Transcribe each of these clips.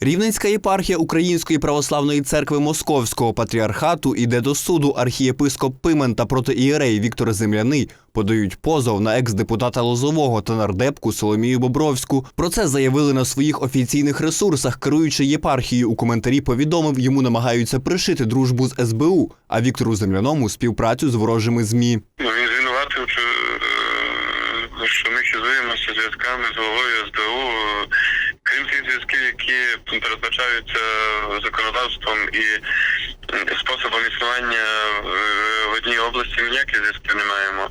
Рівненська єпархія Української православної церкви Московського патріархату іде до суду. Архієпископ Пимен та протиієрей Віктор Земляний подають позов на екс-депутата Лозового та нардепку Соломію Бобровську. Про це заявили на своїх офіційних ресурсах. Керуючи єпархією у коментарі повідомив, йому намагаються пришити дружбу з СБУ, а Віктору Земляному співпрацю з ворожими змі. Ну, він звинуватив, що, е, ми зв'язками з головою СБУ. Зв'язків, які передбачаються законодавством і способом існування в, одній області, ми ніякі зв'язки не маємо.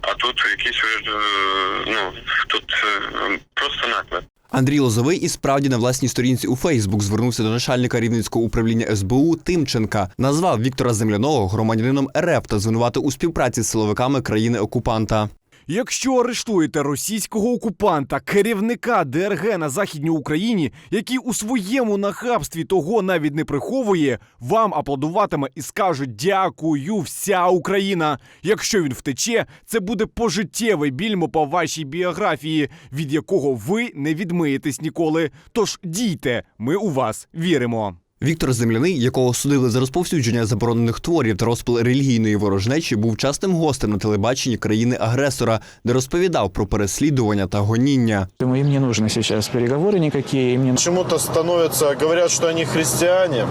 А тут якісь е, ну, тут е, просто наклеп. Андрій Лозовий і справді на власній сторінці у Фейсбук звернувся до начальника рівненського управління СБУ Тимченка, назвав Віктора Земляного громадянином РФ та звинуватив у співпраці з силовиками країни-окупанта. Якщо арештуєте російського окупанта, керівника ДРГ на західній Україні, який у своєму нахабстві того навіть не приховує, вам аплодуватиме і скаже дякую, вся Україна. Якщо він втече, це буде пожиттєвий більмо по вашій біографії, від якого ви не відмиєтесь ніколи. Тож дійте, ми у вас віримо. Віктор Земляний, якого судили за розповсюдження заборонених творів та розпил релігійної ворожнечі, був частим гостем на телебаченні країни-агресора, де розповідав про переслідування та гоніння. Поэтому им не нужны сейчас переговоры никакие, им не Почему-то становятся, говорят, что они христиане,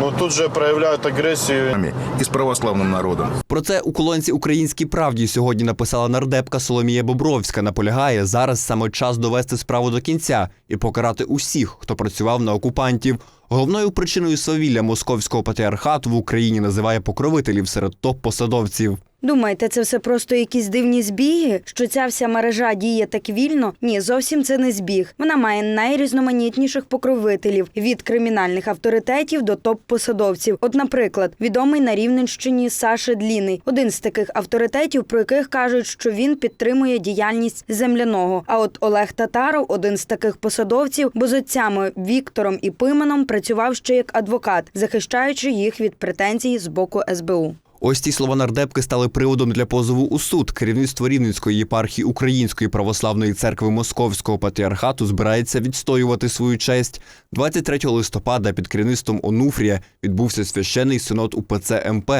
но тут же проявляют агрессию. нами и с православным народом. Про це у колонці Українській правді сьогодні написала нардепка Соломія Бобровська. Наполягає зараз саме час довести справу до кінця і покарати усіх, хто працював на окупантів. Головною причиною свавілля московського патріархату в Україні називає покровителів серед топ-посадовців. Думаєте, це все просто якісь дивні збіги? Що ця вся мережа діє так вільно? Ні, зовсім це не збіг. Вона має найрізноманітніших покровителів від кримінальних авторитетів до топ-посадовців. От, наприклад, відомий на Рівненщині Саша Дліний, один з таких авторитетів, про яких кажуть, що він підтримує діяльність земляного. А от Олег Татаров, один з таких посадовців, бо з отцями Віктором і Пименом працював ще як адвокат, захищаючи їх від претензій з боку СБУ. Ось ці слова нардепки стали приводом для позову у суд. Керівництво Рівненської єпархії Української православної церкви Московського патріархату збирається відстоювати свою честь. 23 листопада під керівництвом Онуфрія відбувся священний синод УПЦ МП.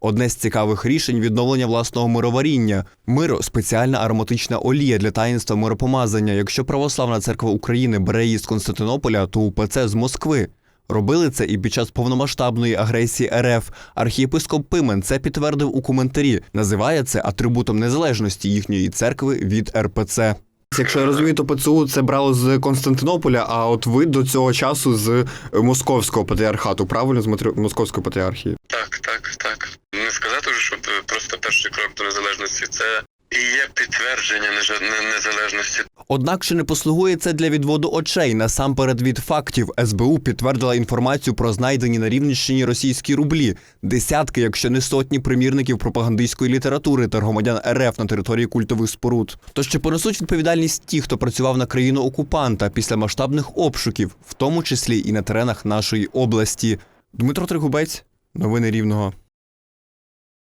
Одне з цікавих рішень відновлення власного мироваріння. Миро спеціальна ароматична олія для таїнства миропомазання. Якщо православна церква України бере її з Константинополя, то УПЦ з Москви. Робили це і під час повномасштабної агресії РФ. Архієпископ Пимен це підтвердив у коментарі. Називає це атрибутом незалежності їхньої церкви від РПЦ. Якщо я розумію, то ПЦУ це брало з Константинополя, а от ви до цього часу з московського патріархату, правильно з московської патріархії. Так, так, так. Не сказати що просто перший крок до незалежності це і є підтвердження незалежності. Однак чи не послугує це для відводу очей насамперед від фактів. СБУ підтвердила інформацію про знайдені на Рівненщині російські рублі, десятки, якщо не сотні примірників пропагандистської літератури та громадян РФ на території культових споруд. Тож чи понесуть відповідальність ті, хто працював на країну окупанта після масштабних обшуків, в тому числі і на теренах нашої області? Дмитро Тригубець, новини Рівного.